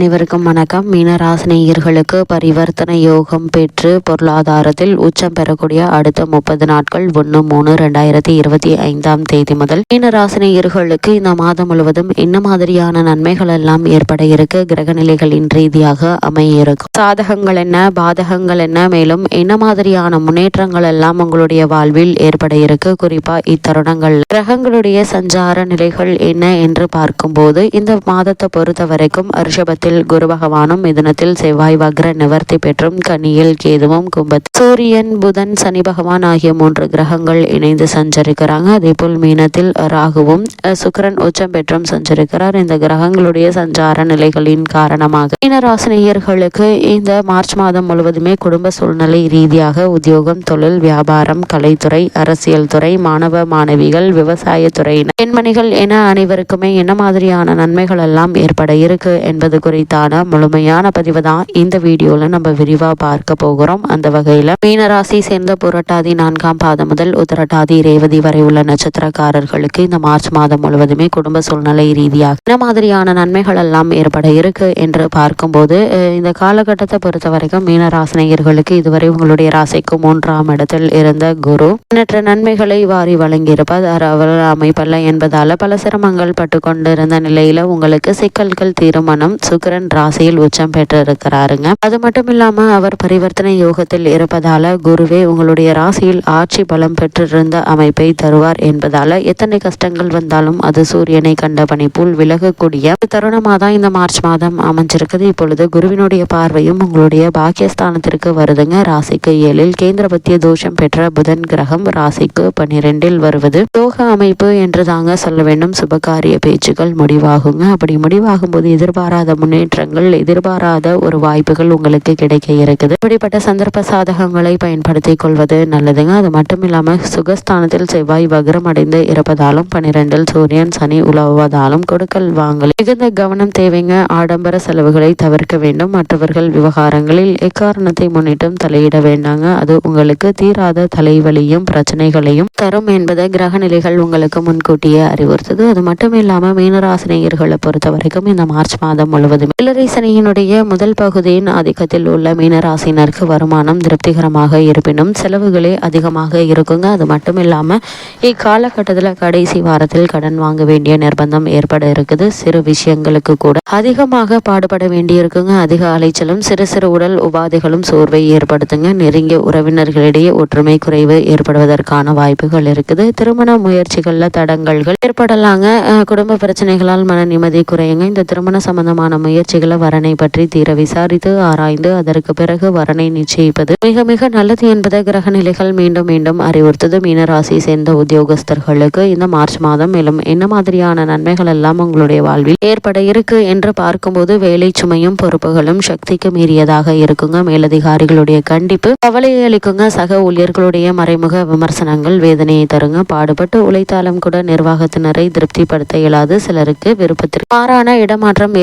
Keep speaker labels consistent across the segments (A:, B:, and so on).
A: அனைவருக்கும் வணக்கம். மீனராசினியர்களுக்கு பரிவர்த்தனை யோகம் பெற்று பொருளாதாரத்தில் உச்சம் பெறக்கூடிய அடுத்த முப்பது நாட்கள் ஒன்று மூணு ரெண்டாயிரத்தி இருபத்தி ஐந்தாம் தேதி முதல். மீனராசினியர்களுக்கு இந்த மாதம் முழுவதும் என்ன மாதிரியான நன்மைகள் எல்லாம் ஏற்பட இருக்கு? கிரக நிலைகளின் ரீதியாக அமைய இருக்கும் சாதகங்கள் என்ன? பாதகங்கள் என்ன? மேலும் என்ன மாதிரியான முன்னேற்றங்கள் எல்லாம் உங்களுடைய வாழ்வில் ஏற்பட இருக்கு? குறிப்பா இத்தருணங்கள். கிரகங்களுடைய சஞ்சார நிலைகள் என்ன என்று பார்க்கும்போது இந்த மாதத்தை பொறுத்த வரைக்கும் ரிஷபத்தில் குரு பகவானும் மிதுனத்தில் செவ்வாய் வக்ர நிவர்த்தி பெற்றும் கனியில் கேதுவும் கும்பத்தில் சூரியன் புதன் சனி பகவான் ஆகிய மூன்று கிரகங்கள் இணைந்து சஞ்சரிக்கிறாங்க. அதே போல் மீனத்தில் ராகுவும் சுக்கரன் உச்சம் பெற்றும் சஞ்சரிக்கிறார். இந்த கிரகங்களுடைய சஞ்சார நிலைகளின் காரணமாக மீனராசினியர்களுக்கு இந்த மார்ச் மாதம் முழுவதுமே குடும்ப சூழ்நிலை ரீதியாக உத்தியோகம் தொழில் வியாபாரம் கலைத்துறை அரசியல் துறை மாணவ மாணவிகள் விவசாய துறையினர் பெண்மணிகள் என அனைவருக்குமே என்ன மாதிரியான நன்மைகள் எல்லாம் ஏற்பட இருக்கு என்பது குறித்து குறித்தான முழுமையான பதிவு தான் இந்த வீடியோவில் நம்ம விரிவாக பார்க்க போகிறோம். அந்த வகையில் மீனராசி சேர்ந்த புரட்டாதி நான்காம் பாதம் முதல் உத்தரட்டாதி ரேவதி வரை உள்ள நட்சத்திரக்காரர்களுக்கு இந்த மார்ச் மாதம் முழுவதுமே குடும்ப சூழ்நிலை ரீதியாக என்ன மாதிரியான நன்மைகள் எல்லாம் ஏற்பட இருக்கு என்று பார்க்கும்போது இந்த காலகட்டத்தை பொறுத்த வரைக்கும் மீனராசினியர்களுக்கு இதுவரை உங்களுடைய ராசிக்கு மூன்றாம் இடத்தில் இருந்த குரு எண்ணற்ற நன்மைகளை வாரி வழங்கியிருப்பது அவர் அமைப்பல்ல என்பதால பல சிரமங்கள் பட்டு கொண்டிருந்த நிலையில உங்களுக்கு சிக்கல்கள் தீர்மானம் சுக்கரன் ராசியில் உச்சம் பெற்றிருக்கிறாருங்க. அது மட்டும் இல்லாம அவர் பரிவர்த்தனை யோகத்தில் இருப்பதால குருவே உங்களுடைய ராசியில் ஆட்சி பலம் பெற்றிருந்த அமைப்பை தருவார் என்பதால எத்தனை கஷ்டங்கள் வந்தாலும் அது சூரியனை கண்ட பணி போல் விலகக்கூடிய தருணமாக தான் இந்த மார்ச் மாதம் அமைஞ்சிருக்குது. இப்பொழுது குருவினுடைய பார்வையும் உங்களுடைய பாக்கியஸ்தானத்திற்கு வருதுங்க. ராசிக்கு ஏழில் கேந்திரபத்திய தோஷம் பெற்ற புதன் கிரகம் ராசிக்கு பன்னிரெண்டில் வருவது. யோக அமைப்பு என்று தாங்க சொல்ல வேண்டும். சுபகாரிய பேச்சுகள் முடிவாகுங்க. அப்படி முடிவாகும் போது எதிர்பாராத முன்னேற்றங்கள் எதிர்பாராத ஒரு வாய்ப்புகள் உங்களுக்கு கிடைக்க இருக்குது. இப்படிப்பட்ட சந்தர்ப்ப சாதகங்களை பயன்படுத்தி கொள்வது நல்லதுங்க. அது மட்டும் இல்லாமல் சுகஸ்தானத்தில் செவ்வாய் வக்ரம் அடைந்து இருப்பதாலும் பனிரெண்டில் சூரியன் சனி உலவுவதாலும் கொடுக்கல் வாங்கல். மிகுந்த கவனம் தேவைங்க. ஆடம்பர செலவுகளை தவிர்க்க வேண்டும். மற்றவர்கள் விவகாரங்களில் எக்காரணத்தை முன்னிட்டும் தலையிட வேண்டாங்க. அது உங்களுக்கு தீராத தலைவலியும் பிரச்சனைகளையும் தரும் என்பதை கிரக நிலைகள் உங்களுக்கு முன்கூட்டியே அறிவுறுத்துது. அது மட்டும் இல்லாமல் மீனராசினியர்களை பொறுத்த வரைக்கும் இந்த மார்ச் மாதம் முழுவதும் பிள்ளரை சனியினுடைய முதல் பகுதியின் ஆதிக்கத்தில் உள்ள மீனராசினருக்கு வருமானம் திருப்திகரமாக இருப்பினும் செலவுகளே அதிகமாக இருக்குங்க. அது மட்டும் இல்லாமல் இக்காலகட்டத்தில் கடைசி வாரத்தில் கடன் வாங்க வேண்டிய நிர்பந்தம் ஏற்பட இருக்குது. சிறு விஷயங்களுக்கு கூட அதிகமாக பாடுபட வேண்டியிருக்குங்க. அதிக அலைச்சலும் சிறு சிறு உடல் உபாதைகளும் சோர்வை ஏற்படுத்துங்க. நெருங்கிய உறவினர்களிடையே ஒற்றுமை குறைவு ஏற்படுவதற்கான வாய்ப்புகள் இருக்குது. திருமண முயற்சிகளில் தடங்கல்கள் ஏற்படலாங்க. குடும்ப பிரச்சனைகளால் மன நிம்மதி குறையுங்க. இந்த திருமண சம்பந்தமான முயற்சிகளை வரனை பற்றி தீர விசாரித்து ஆராய்ந்து அதற்கு பிறகு வரனை நிச்சயிப்பது மிக மிக நல்லது என்பதை கிரக நிலைகள் மீண்டும் மீண்டும் அறிவுறுத்தது. மீனராசியை சேர்ந்த உத்தியோகஸ்தர்களுக்கு இந்த மார்ச் மாதம் மேலும் என்ன மாதிரியான நன்மைகள் எல்லாம் உங்களுடைய வாழ்வில் ஏற்பட இருக்கு என்று பார்க்கும்போது வேலை சுமையும் பொறுப்புகளும் சக்திக்கு மீறியதாக இருக்குங்க. மேலதிகாரிகளுடைய கண்டிப்பு கவலையை அளிக்குங்க. சக ஊழியர்களுடைய மறைமுக விமர்சனங்கள் வேதனையை தருங்க. பாடுபட்டு உழைத்தாலும் கூட நிர்வாகத்தினரை திருப்திப்படுத்த இயலாது. சிலருக்கு விருப்பத்திற்கு மாறான இடமாற்றம்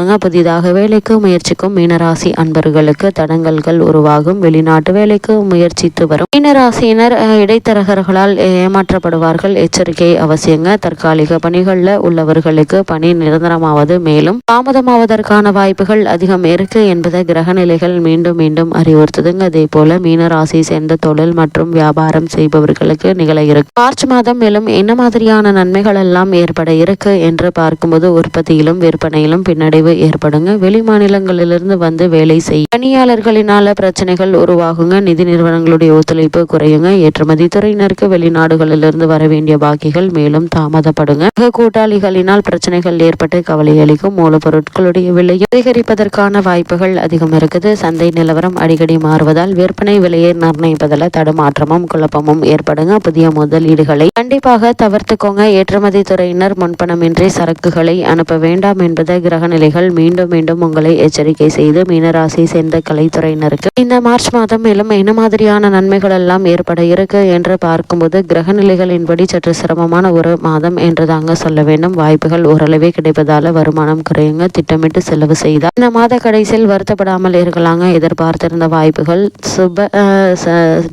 A: ஏற்படக்கூடுங்க புதிதாக வேலைக்கு முயற்சிக்கும் மீனராசி அன்பர்களுக்கு தடங்கல்கள் உருவாகும். வெளிநாட்டு வேலைக்கு முயற்சித்து வரும் மீனராசியினர் இடைத்தரகர்களால் ஏமாற்றப்படுவார்கள். எச்சரிக்கை அவசியங்க. தற்காலிக பணிகளில் உள்ளவர்களுக்கு பணி நிரந்தரமாவது. மேலும் தாமதமாவதற்கான வாய்ப்புகள் அதிகம் இருக்கு என்பதை கிரக நிலைகள் மீண்டும் மீண்டும் அறிவுறுத்துதுங்க. அதே போல மீனராசி சேர்ந்த தொழில் மற்றும் வியாபாரம் செய்பவர்களுக்கு நிகழ இருக்கு. மார்ச் மாதம் மேலும் என்ன மாதிரியான நன்மைகள் எல்லாம் ஏற்பட இருக்கு என்று பார்க்கும்போது உற்பத்தியிலும் விற்பனையிலும் பின்னடைவு ஏற்படுங்க. வெளி மாநிலங்களிலிருந்து வந்து வேலை செய்ய பணியாளர்களினால பிரச்சனைகள் உருவாகுங்க. நிதி நிறுவனங்களுடைய ஒத்துழைப்பு குறையுங்க. ஏற்றுமதி துறையினருக்கு வெளிநாடுகளிலிருந்து வர வேண்டிய பாக்கிகள் மேலும் தாமதப்படுங்க. கூட்டாளிகளினால் பிரச்சனைகள் ஏற்பட்டு கவலை அளிக்கும் மூலப்பொருட்களுடைய விலை அதிகரிப்பதற்கான வாய்ப்புகள் அதிகம் இருக்குது. சந்தை நிலவரம் அடிக்கடி மாறுவதால் விற்பனை விலையை நிர்ணயிப்பதில் தடுமாற்றமும் குழப்பமும் ஏற்படுங்க. புதிய முதலீடுகளை கண்டிப்பாக தவிர்த்துக்கோங்க. ஏற்றுமதி துறையினர் முன்பணமின்றி சரக்குகளை அனுப்ப வேண்டாம் என்பது கிரகநிலைகள் மீண்டும் மீண்டும் உங்களை எச்சரிக்கை செய்து மீனராசி சேர்ந்த கலைத்துறையினருக்கு. இந்த மார்ச் மாதம் மேலும் என்ன மாதிரியான நன்மைகள் எல்லாம் ஏற்பட இருக்கு என்று பார்க்கும்போது கிரகநிலைகளின்படி சற்று சிரமமான ஒரு மாதம் என்று தாங்க சொல்ல வேண்டும். வாய்ப்புகள் ஓரளவே கிடைப்பதால வருமானம் குறையுங்க. திட்டமிட்டு செலவு செய்தால். இந்த மாத கடைசியில் வருத்தப்படாமல் இருக்கலாங்க. எதிர்பார்த்திருந்த வாய்ப்புகள் சுப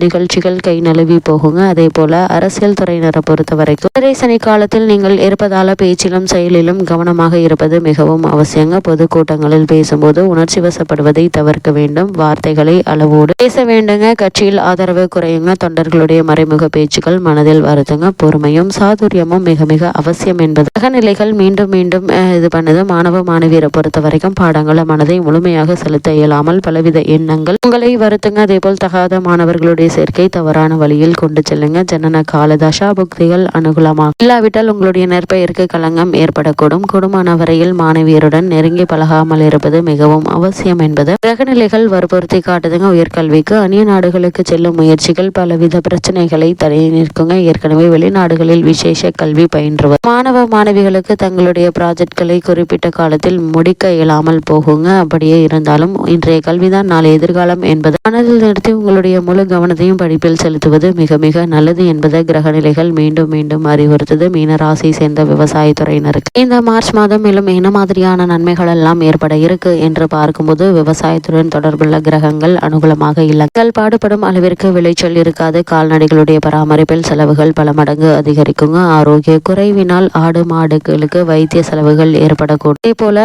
A: நிகழ்ச்சிகள் கை நழுவி போகுங்க. அதே போல அரசியல் துறையினரை பொறுத்த வரைக்கும் சனி காலத்தில் நீங்கள் இருப்பதால பேச்சிலும் செயலிலும் கவனமாக இருப்பது மிகவும் அவசியங்க. பொதுக்கூட்டங்களில் பேசும்போது உணர்ச்சி வசப்படுவதை தவிர்க்க வேண்டும். வார்த்தைகளை அளவோடு பேச வேண்டுங்க. கட்சியில் ஆதரவு குறையுங்க. தொண்டர்களுடைய மறைமுக பேச்சுக்கள் மனதில் வருதுங்க பொறுமையும் சாதுரியமும் மிக மிக அவசியம் என்பது. அகநிலைகள் மீண்டும் மீண்டும் இது பண்ணுது. மாணவ மாணவியரை பொறுத்த வரைக்கும் பாடங்களை மனதை முழுமையாக செலுத்த இயலாமல் பலவித எண்ணங்கள் உங்களை வருத்துங்க. அதே போல் தகாத மாணவர்களுடைய சேர்க்கை தவறான வழியில் கொண்டு செல்லுங்க. ஜனன கால தசா புக்திகள் அனுகூலமாக இல்லாவிட்டால் உங்களுடைய நற்பெயருக்கு களங்கம் ஏற்படக்கூடும். குடும்பமான வரையில் மாணவியருடன் நெருங்கி பழகாமல் இருப்பது மிகவும் அவசியம் என்பது கிரகநிலைகள் வற்புறுத்தி காட்டுதுங்க உயர்கல்விக்கு அந்நிய நாடுகளுக்கு செல்லும் முயற்சிகள் பலவித பிரச்சனைகளை தடை நிற்குங்க. ஏற்கனவே வெளிநாடுகளில் விசேஷ கல்வி பயின்றுவர். மாணவ மாணவிகளுக்கு தங்களுடைய ப்ராஜெக்ட்களை குறிப்பிட்ட காலத்தில் முடிக்க இயலாமல் போகுங்க. அப்படியே இருந்தாலும் இன்றைய கல்விதான் நாளை எதிர்காலம் என்பது மனதில் நிறுத்தி உங்களுடைய முழு கவனத்தையும் படிப்பில் செலுத்துவது மிக மிக நல்லது என்பதை கிரகநிலைகள் மீண்டும் மீண்டும் அறிவுறுத்தது. மீனராசி சேர்ந்த விவசாயத்துறையினருக்கு. இந்த மார்ச் மாதம் மேலும் என்ன மாதிரியான நன்மைகள் எல்லாம் ஏற்பட இருக்கு என்று பார்க்கும்போது விவசாயத்துடன் தொடர்புள்ள கிரகங்கள் அனுகூலமாக இல்லங்கள் பாடுபடும் அளவிற்கு விளைச்சல் இருக்காது. கால்நடைகளுடைய பராமரிப்பில் செலவுகள் பல மடங்கு அதிகரிக்குங்க. ஆரோக்கிய குறைவினால் ஆடு மாடுகளுக்கு வைத்திய செலவுகள் ஏற்படக்கூடும். அதே போல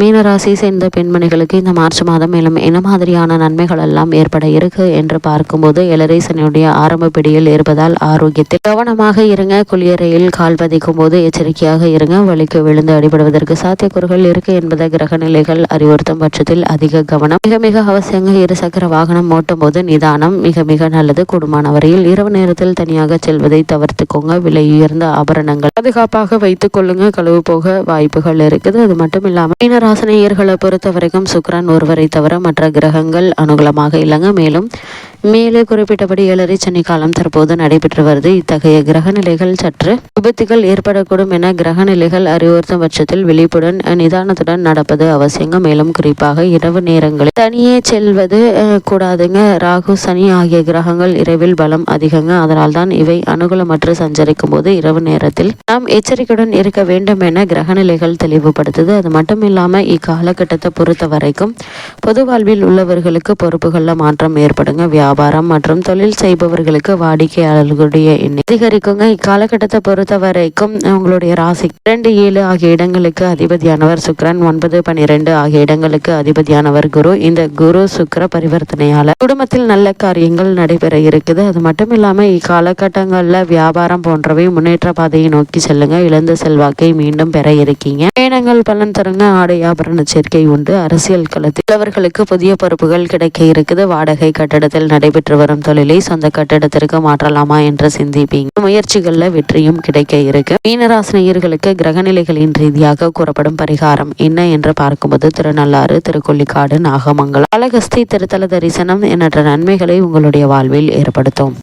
A: மீனராசி சேர்ந்த பெண்மணிகளுக்கு இந்த மார்ச் மாதம் மேலும் என்ன மாதிரியான நன்மைகள் எல்லாம் ஏற்பட இருக்கு என்று பார்க்கும்போது எலரேசனுடைய ஆரம்ப பிடியில் இருப்பதால் ஆரோக்கியத்தில் கவனமாக இருங்க. குளியறையில் கால் பதிக்கும் போது எச்சரிக்கையாக இருங்க. வலிக்கு விழுந்து அடிபடுவதற்கு சாத்தியக்கூறுகள் இருக்கு என்பதை கிரக நிலைகள் அறிவுறுத்தும் பட்சத்தில் அதிக கவனம். மிக மிக அவசியங்க இருசக்கர வாகனம் ஓட்டும் போது நிதானம் மிக மிக நல்லது. குடும்பமான வரையில் இரவு நேரத்தில் தனியாக செல்வதை தவிர்த்துக்கோங்க. விலை உயர்ந்த ஆபரணங்கள் பாதுகாப்பாக வைத்துக் கொள்ளுங்க. கழுவு போக வாய்ப்புகள் இருக்குது. அது மட்டும் இல்லாமல் மீனராசனையர்களை பொறுத்த வரைக்கும் ஒருவரை தவிர மற்ற கிரகங்கள் அனுகூலமாக இல்லைங்க. மேலும் மேலே குறிப்பிட்டபடி ஏழரை சனி காலம் தற்போது நடைபெற்று வருது. இத்தகைய கிரக நிலைகள் சற்று விபத்துகள் ஏற்படக்கூடும் என கிரக நிலைகள் அறிவுறுத்தும் பட்சத்தில் விழிப்புடன் நிதானத்துடன் நடப்பது அவசியங்க. மேலும் குறிப்பாக இரவு நேரங்களில் தனியே செல்வது கூடாதுங்க. ராகு சனி ஆகிய கிரகங்கள் இரவில் பலம் அதிகங்க. அதனால் தான் இவை அனுகூலமற்று சஞ்சரிக்கும் போது இரவு நேரத்தில் நாம் எச்சரிக்கையுடன் இருக்க வேண்டும் என கிரகநிலைகள் தெளிவுபடுத்துது. அது மட்டும் இல்லாம இக்காலகட்டத்தை பொறுத்த வரைக்கும் பொது வாழ்வில் உள்ளவர்களுக்கு பொறுப்புகளில் மாற்றம் ஏற்படுங்க. வியாபாரம் மற்றும் தொழில் செய்பவர்களுக்கு வாடிக்கையாளர்களுடைய எண்ணெய் அதிகரிக்குங்க. இக்காலகட்டத்தை பொறுத்த வரைக்கும் உங்களுடைய ராசி இரண்டு ஏழு ஆகிய இடங்களுக்கு அதிபதியானவர் சுக்ரன் ஒன்பது பனிரெண்டு ஆகிய இடங்களுக்கு அதிபதியானவர் குரு. இந்த குரு சுக்கர பரிவர்த்தனையால குடும்பத்தில் நல்ல காரியங்கள் நடைபெற இருக்குது. அது மட்டும் இல்லாம இக்காலகட்டங்கள்ல வியாபாரம் போன்றவை முன்னேற்ற பாதையை நோக்கி செல்லுங்க. இழந்த செல்வாக்கை மீண்டும் பெற இருக்கீங்க. பயணங்கள் பலன் தருங்க. ஆடை ஆபரண சேர்க்கை உண்டு. அரசியல் களத்தில் அவர்களுக்கு புதிய பொறுப்புகள் கிடைக்க இருக்குது. வாடகை கட்டடத்தில் நடைபெற்று வரும் தொழிலை சொந்த கட்டிடத்திற்கு மாற்றலாமா என்று சிந்திப்பீங்க. முயற்சிகள்ல வெற்றியும் கிடைக்க இருக்கு. மீனராசினியர்களுக்கு கிரகநிலைகளின் ரீதியாக கூறப்படும் பரிகாரம் என்ன என்று பார்க்கும்போது திருநள்ளாறு திருக்கொல்லிக்காடு நாகமங்கலம் அழகஸ்தி திருத்தல தரிசனம் எண்ணற்ற நன்மைகளை உங்களுடைய வாழ்வில் ஏற்படுத்தும்.